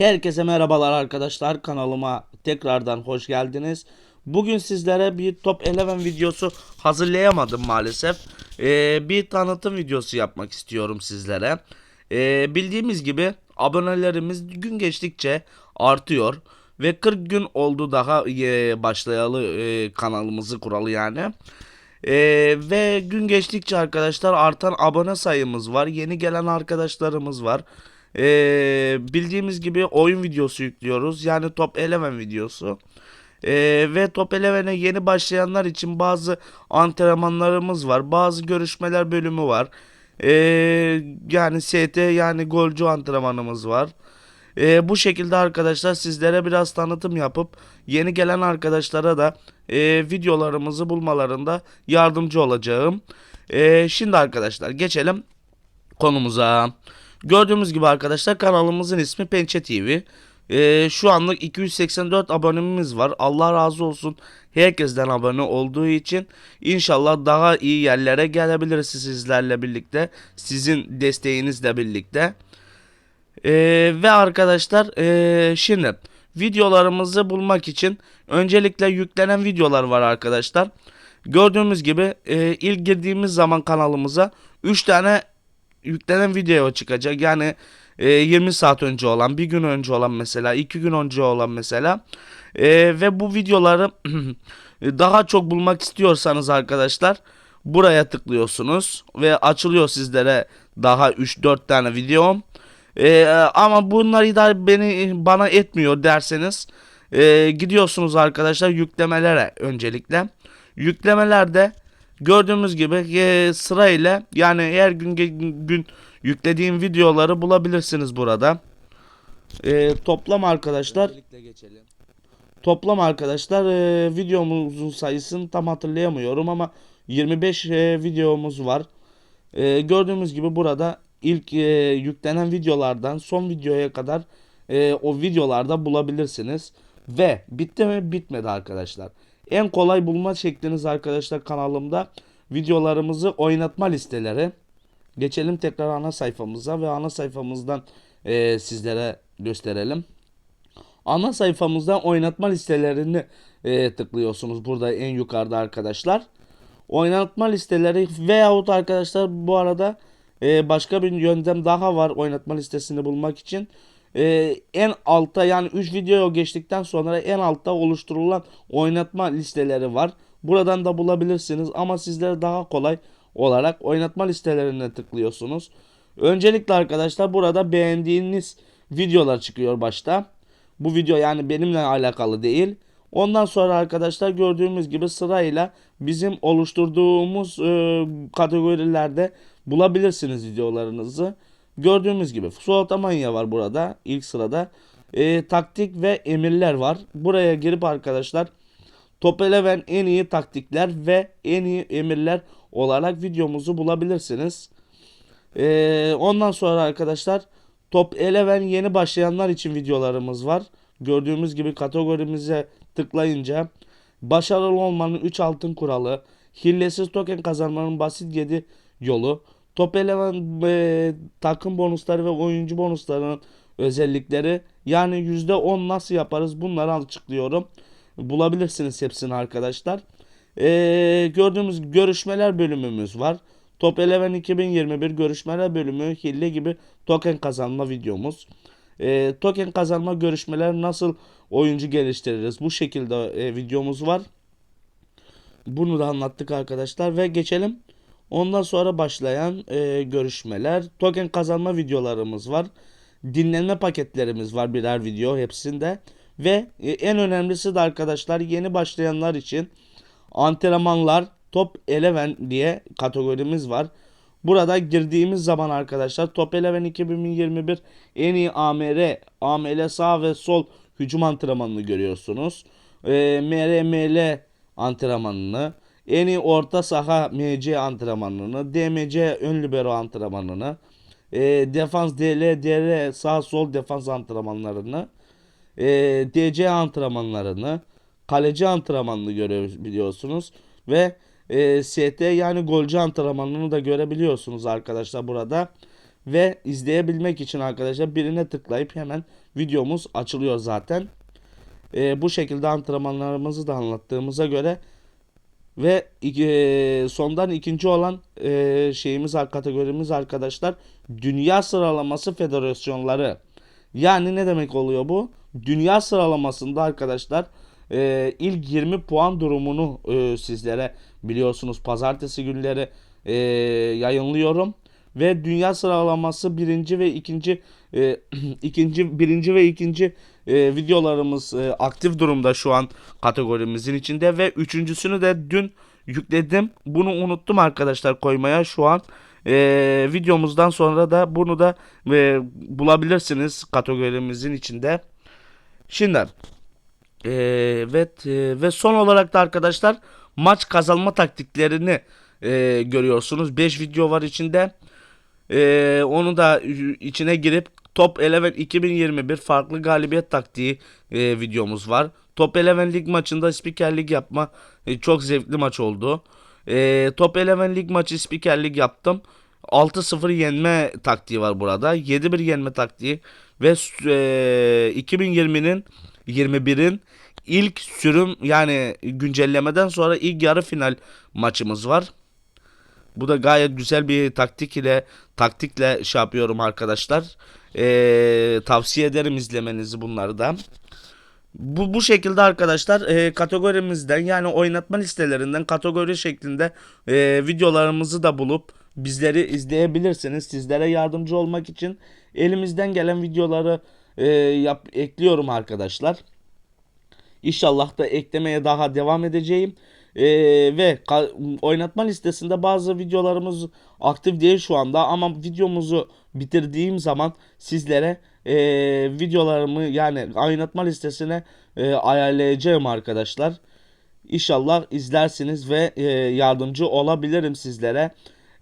Herkese merhabalar arkadaşlar kanalıma tekrardan hoş geldiniz. Bugün sizlere bir Top 11 videosu hazırlayamadım maalesef. Ee, bir tanıtım videosu yapmak istiyorum sizlere. Ee, bildiğimiz gibi abonelerimiz gün geçtikçe artıyor. Ve 40 gün oldu daha e, başlayalı e, kanalımızı kuralı yani. Ee, ve gün geçtikçe arkadaşlar artan abone sayımız var. Yeni gelen arkadaşlarımız var. Ee, bildiğimiz gibi oyun videosu yüklüyoruz. Yani Top 11 videosu. Ee, ve Top 11'e yeni başlayanlar için bazı antrenmanlarımız var. Bazı görüşmeler bölümü var. Ee, yani ST yani golcü antrenmanımız var. Ee, bu şekilde arkadaşlar sizlere biraz tanıtım yapıp yeni gelen arkadaşlara da e, videolarımızı bulmalarında yardımcı olacağım. Ee, şimdi arkadaşlar geçelim konumuza. Gördüğümüz gibi arkadaşlar kanalımızın ismi Pençe TV. Ee, şu anlık 284 abonemiz var. Allah razı olsun herkesten abone olduğu için inşallah daha iyi yerlere gelebiliriz sizlerle birlikte. Sizin desteğinizle birlikte. Ee, ve arkadaşlar ee, şimdi videolarımızı bulmak için öncelikle yüklenen videolar var arkadaşlar. Gördüğümüz gibi ee, ilk girdiğimiz zaman kanalımıza 3 tane yüklenen video çıkacak. Yani ee, 20 saat önce olan, bir gün önce olan mesela, 2 gün önce olan mesela. Ee, ve bu videoları daha çok bulmak istiyorsanız arkadaşlar buraya tıklıyorsunuz ve açılıyor sizlere daha 3-4 tane videom. Ee, ama bunları da beni bana etmiyor derseniz e, gidiyorsunuz arkadaşlar yüklemelere öncelikle. Yüklemelerde gördüğümüz gibi e, sırayla yani her gün gün yüklediğim videoları bulabilirsiniz burada. E, toplam arkadaşlar toplam arkadaşlar e, videomuzun sayısını tam hatırlayamıyorum ama 25 e, videomuz var. E, gördüğümüz gibi burada ilk e, yüklenen videolardan son videoya kadar e, o videolarda bulabilirsiniz. Ve bitti mi? Bitmedi arkadaşlar. En kolay bulma şekliniz arkadaşlar kanalımda videolarımızı oynatma listeleri. Geçelim tekrar ana sayfamıza ve ana sayfamızdan e, sizlere gösterelim. Ana sayfamızdan oynatma listelerini e, tıklıyorsunuz burada en yukarıda arkadaşlar. Oynatma listeleri veyahut arkadaşlar bu arada e, başka bir yöntem daha var oynatma listesini bulmak için. E, en altta yani 3 video geçtikten sonra en altta oluşturulan oynatma listeleri var. Buradan da bulabilirsiniz ama sizlere daha kolay olarak oynatma listelerine tıklıyorsunuz. Öncelikle arkadaşlar burada beğendiğiniz videolar çıkıyor başta. Bu video yani benimle alakalı değil. Ondan sonra arkadaşlar gördüğümüz gibi sırayla bizim oluşturduğumuz e, kategorilerde bulabilirsiniz videolarınızı. Gördüğümüz gibi Suat Amanya var burada ilk sırada. E, taktik ve emirler var. Buraya girip arkadaşlar Top 11 en iyi taktikler ve en iyi emirler olarak videomuzu bulabilirsiniz. E, ondan sonra arkadaşlar Top 11 yeni başlayanlar için videolarımız var. Gördüğümüz gibi kategorimize tıklayınca başarılı olmanın 3 altın kuralı, hillesiz token kazanmanın basit 7 yolu, top eleman e, takım bonusları ve oyuncu bonuslarının özellikleri yani %10 nasıl yaparız bunları açıklıyorum. Bulabilirsiniz hepsini arkadaşlar. E, gördüğümüz görüşmeler bölümümüz var. Top 11 2021 görüşmeler bölümü hille gibi token kazanma videomuz. E, token kazanma görüşmeler nasıl oyuncu geliştiririz bu şekilde e, videomuz var. Bunu da anlattık arkadaşlar ve geçelim. Ondan sonra başlayan e, görüşmeler, token kazanma videolarımız var. Dinlenme paketlerimiz var birer video hepsinde. Ve e, en önemlisi de arkadaşlar yeni başlayanlar için antrenmanlar Top 11 diye kategorimiz var. Burada girdiğimiz zaman arkadaşlar Top 11 2021 en iyi AMR, AML sağ ve sol hücum antrenmanını görüyorsunuz. E, MRML antrenmanını, en iyi orta saha MC antrenmanını, DMC ön libero antrenmanını, e, defans DL, DR sağ sol defans antrenmanlarını, e, DC antrenmanlarını, kaleci antrenmanını görebiliyorsunuz ve e, ST yani golcü antrenmanını da görebiliyorsunuz arkadaşlar burada. Ve izleyebilmek için arkadaşlar birine tıklayıp hemen videomuz açılıyor zaten. Ee, bu şekilde antrenmanlarımızı da anlattığımıza göre ve e, sondan ikinci olan e, şeyimiz kategorimiz arkadaşlar dünya sıralaması federasyonları. Yani ne demek oluyor bu? Dünya sıralamasında arkadaşlar e, ilk 20 puan durumunu e, sizlere biliyorsunuz pazartesi günleri e, yayınlıyorum ve dünya sıralaması birinci ve ikinci e, ikinci birinci ve ikinci e, videolarımız e, aktif durumda şu an kategorimizin içinde ve üçüncüsünü de dün yükledim. Bunu unuttum arkadaşlar koymaya şu an. E, videomuzdan sonra da bunu da e, bulabilirsiniz kategorimizin içinde. Şimdi e, evet e, ve son olarak da arkadaşlar maç kazanma taktiklerini e, görüyorsunuz. 5 video var içinde. E, onu da içine girip Top 11 2021 farklı galibiyet taktiği e, videomuz var. Top 11 lig maçında spikerlik yapma e, çok zevkli maç oldu. E, Top 11 lig maçı spikerlik yaptım. 6-0 yenme taktiği var burada. 7-1 yenme taktiği ve e, 2020'nin 21'in ilk sürüm yani güncellemeden sonra ilk yarı final maçımız var. Bu da gayet güzel bir taktik ile taktikle şey yapıyorum arkadaşlar. Ee, tavsiye ederim izlemenizi bunları da. Bu, bu şekilde arkadaşlar e, kategorimizden yani oynatma listelerinden kategori şeklinde e, videolarımızı da bulup bizleri izleyebilirsiniz. Sizlere yardımcı olmak için elimizden gelen videoları e, yap, ekliyorum arkadaşlar. İnşallah da eklemeye daha devam edeceğim. Ee, ve oynatma listesinde bazı videolarımız aktif değil şu anda ama videomuzu bitirdiğim zaman sizlere e, videolarımı yani oynatma listesine e, ayarlayacağım arkadaşlar. İnşallah izlersiniz ve e, yardımcı olabilirim sizlere.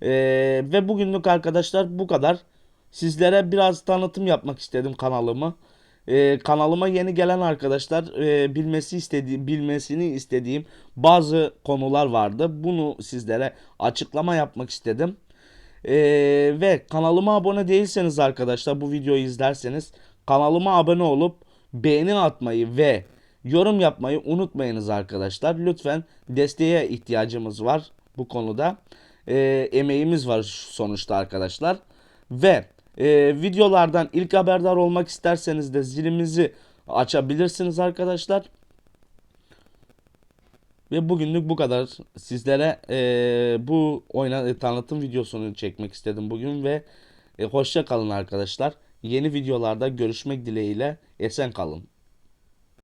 E, ve bugünlük arkadaşlar bu kadar. Sizlere biraz tanıtım yapmak istedim kanalımı. Ee, kanalıma yeni gelen arkadaşlar e, bilmesi istediğim bilmesini istediğim bazı konular vardı. Bunu sizlere açıklama yapmak istedim. Ee, ve kanalıma abone değilseniz arkadaşlar bu videoyu izlerseniz kanalıma abone olup beğeni atmayı ve yorum yapmayı unutmayınız arkadaşlar. Lütfen desteğe ihtiyacımız var bu konuda. Ee, emeğimiz var sonuçta arkadaşlar. Ve e, videolardan ilk haberdar olmak isterseniz de zilimizi açabilirsiniz arkadaşlar. Ve bugünlük bu kadar. Sizlere e, bu oyna e, tanıtım videosunu çekmek istedim bugün ve e, hoşça kalın arkadaşlar. Yeni videolarda görüşmek dileğiyle esen kalın.